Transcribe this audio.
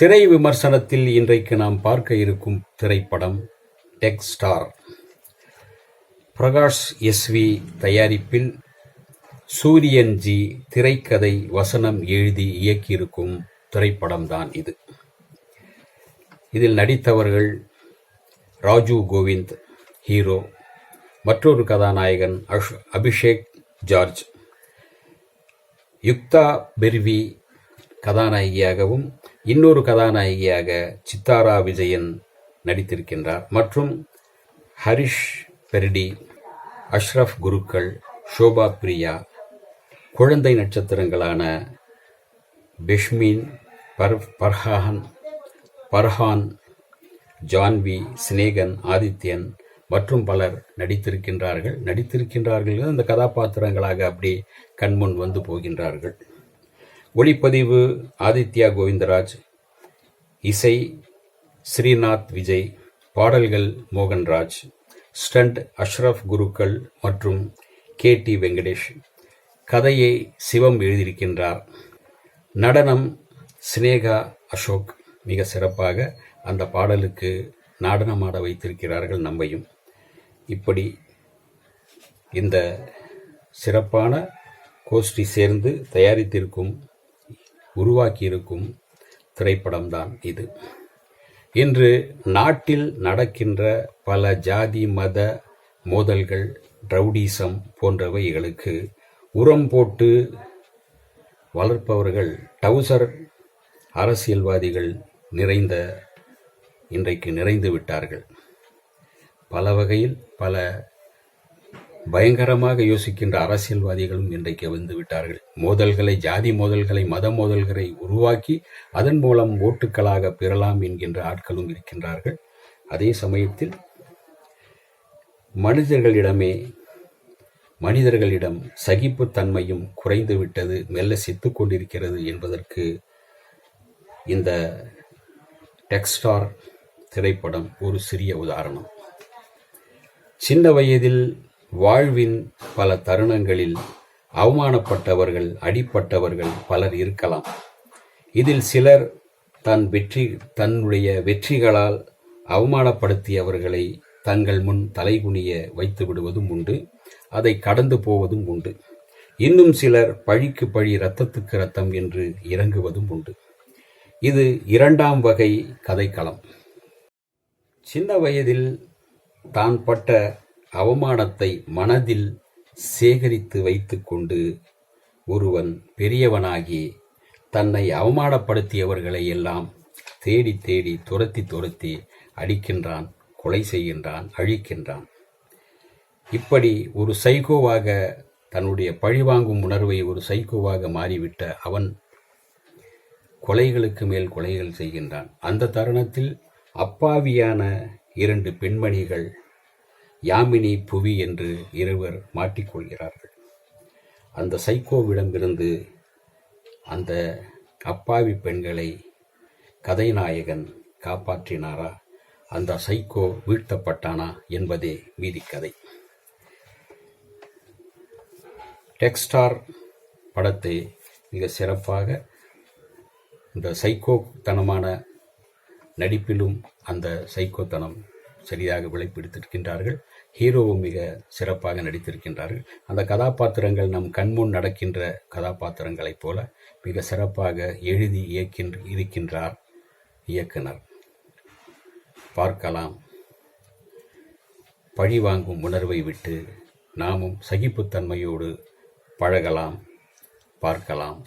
திரை விமர்சனத்தில் இன்றைக்கு நாம் பார்க்க இருக்கும் திரைப்படம் டெக் ஸ்டார் பிரகாஷ் எஸ்வி தயாரிப்பில் சூரியன் ஜி திரைக்கதை வசனம் எழுதி இயக்கியிருக்கும் திரைப்படம்தான் இது. இதில் நடித்தவர்கள் ராஜு கோவிந்த் ஹீரோ மற்றொரு கதாநாயகன் அஷ் அபிஷேக் ஜார்ஜ். யுக்தா பெர்வி கதாநாயகியாகவும் இன்னொரு கதாநாயகியாக சித்தாரா விஜயன் நடித்திருக்கின்றார். மற்றும் ஹரிஷ் பெர்டி அஷ்ரஃப் குருக்கள் ஷோபா பிரியா குழந்தை நட்சத்திரங்களான பெஷ்மின் பர் பர்ஹான் பர்ஹான் ஜான்வி சினேகன் ஆதித்யன் மற்றும் பலர் நடித்திருக்கின்றார்கள். நடித்திருக்கின்றார்கள். அந்த கதாபாத்திரங்களாக அப்படி கண்முன் வந்து போகின்றார்கள். ஒளிப்பதிவு ஆதித்யா கோவிந்தராஜ் இசை ஸ்ரீநாத் விஜய் பாடல்கள் மோகன்ராஜ் ஸ்டண்ட் அஷ்ரஃப் குருக்கள் மற்றும் கே டி வெங்கடேஷ். கதையை சிவம் எழுதியிருக்கின்றார். நடனம் சினேகா அசோக் மிக சிறப்பாக அந்த பாடலுக்கு நடனமாட வைத்திருக்கிறார்கள் நம்மையும். இப்படி இந்த சிறப்பான கோஷ்டி சேர்ந்து தயாரித்திருக்கும் உருவாக்கியிருக்கும் திரைப்படம்தான் இது. இன்று நாட்டில் நடக்கின்ற பல ஜாதி மத மோதல்கள் ட்ரௌடிசம் போன்றவைகளுக்கு உரம் போட்டு வளர்ப்பவர்கள் டவுசர் அரசியல்வாதிகள் நிறைந்த இன்றைக்கு நிறைந்து விட்டார்கள். பல வகையில் பல பயங்கரமாக யோசிக்கின்ற அரசியல்வாதிகளும் இன்றைக்கு வந்து விட்டார்கள். மோதல்களை ஜாதி மோதல்களை மத மோதல்களை உருவாக்கி அதன் மூலம் ஓட்டுக்களாக பெறலாம் என்கின்ற ஆட்களும் இருக்கின்றார்கள். அதே சமயத்தில் மனிதர்களிடமே மனிதர்களிடம் சகிப்புத்தன்மையும் குறைந்துவிட்டது மெல்ல செத்துக் கொண்டிருக்கிறது என்பதற்கு இந்த டெக்ஸ்டார் திரைப்படம் ஒரு சிறிய உதாரணம். சின்ன வயதில் வாழ்வின் பல தருணங்களில் அவமானப்பட்டவர்கள் அடிப்பட்டவர்கள் பலர் இருக்கலாம். இதில் சிலர் தன் வெற்றி தன்னுடைய வெற்றிகளால் அவமானப்படுத்தியவர்களை தங்கள் முன் தலைகுனிய வைத்து விடுவதும் உண்டு அதை கடந்து போவதும் உண்டு. இன்னும் சிலர் பழிக்கு பழி ரத்தத்துக்கு ரத்தம் என்று இறங்குவதும் உண்டு. இது இரண்டாம் வகை கதைக்களம். சின்ன வயதில் தான் பட்ட அவமானத்தை மனதில் சேகரித்து வைத்துக்கொண்டு ஒருவன் பெரியவனாகி தன்னை அவமானப்படுத்தியவர்களை எல்லாம் தேடி தேடி துரத்தி துரத்தி அடிக்கின்றான் கொலை செய்கின்றான் அழிக்கின்றான். இப்படி ஒரு சைகோவாக தன்னுடைய பழிவாங்கும் உணர்வை ஒரு சைக்கோவாக மாறிவிட்ட அவன் கொலைகளுக்கு மேல் கொலைகள் செய்கின்றான். அந்த தருணத்தில் அப்பாவியான இரண்டு பெண்மணிகள் யாமினி புவி என்று இருவர் மாட்டிக்கொள்கிறார்கள். அந்த சைக்கோவிடமிருந்து அந்த அப்பாவி பெண்களை கதைநாயகன் காப்பாற்றினாரா? அந்த சைக்கோ வீழ்த்தப்பட்டானா என்பதே மீதி கதை. டெக்ஸ்டார் படத்தை மிக சிறப்பாக இந்த சைக்கோத்தனமான நடிப்பிலும் அந்த சைக்கோத்தனம் சரியாக விளைப்பிடித்திருக்கின்றார்கள். ஹீரோவும் மிக சிறப்பாக நடித்திருக்கின்றார்கள். அந்த கதாபாத்திரங்கள் நம் கண்முன் நடக்கின்ற கதாபாத்திரங்களைப் போல மிக சிறப்பாக எழுதி இயக்கின்ற இருக்கின்றார் இயக்குனர். பார்க்கலாம். பழி வாங்கும் உணர்வை விட்டு நாமும் சகிப்புத்தன்மையோடு பழகலாம். பார்க்கலாம்.